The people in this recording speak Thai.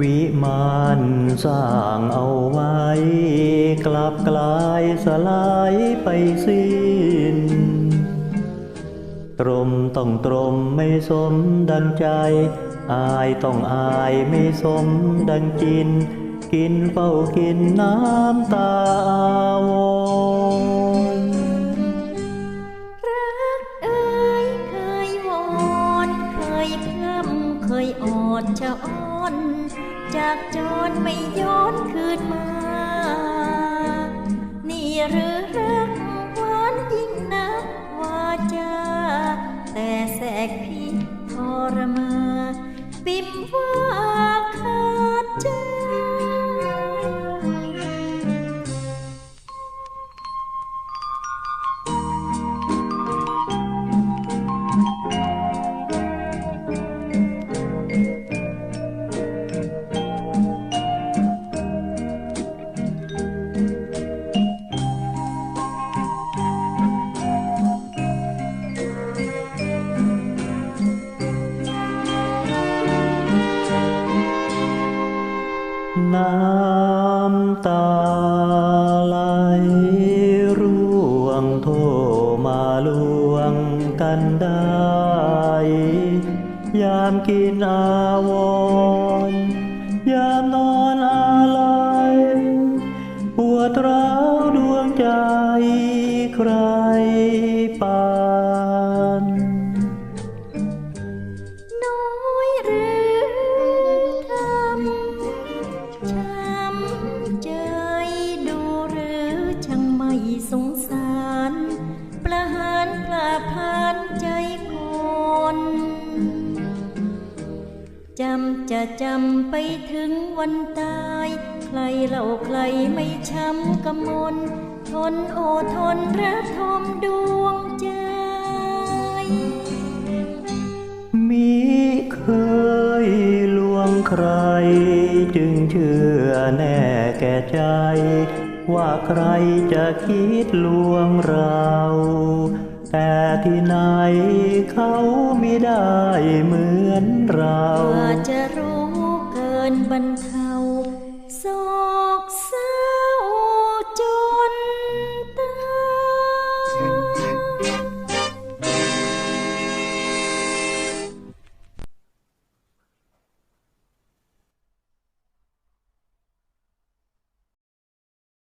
วิมานสร้างเอาไว้ กลับกลายสลายไปสิ้น ตรมต้องตรมไม่สมดังใจ อายต้องอายไม่สมดังกิน กินเฝ้ากินน้ำตาอาวรักเอ่ยเคยวอนเคยพร่ำ ยอดจะอ้อน จากจรไม่ย้อนคืนมา นี่หรือรักหวานยิ่งนักวาจา แต่แสกพิษทรมา ปิมว่าขาดใจ น้ำตาไหลร่วงโทมาลวงกันได้ ยามกินอาวรยามนอนอะไรปวดร้าวดวงใจใคร จะจำไปถึงวันตาย ใครเล่าใครไม่ช้ำกำมลทนโอทนระทมดวงใจมิเคยลวงใคร จึงเชื่อแน่แก่ใจ ว่าใครจะคิดลวงเราแต่ที่ไหนเขาไม่ได้เหมือนเราว่าจินบรรเทาโศกเศร้า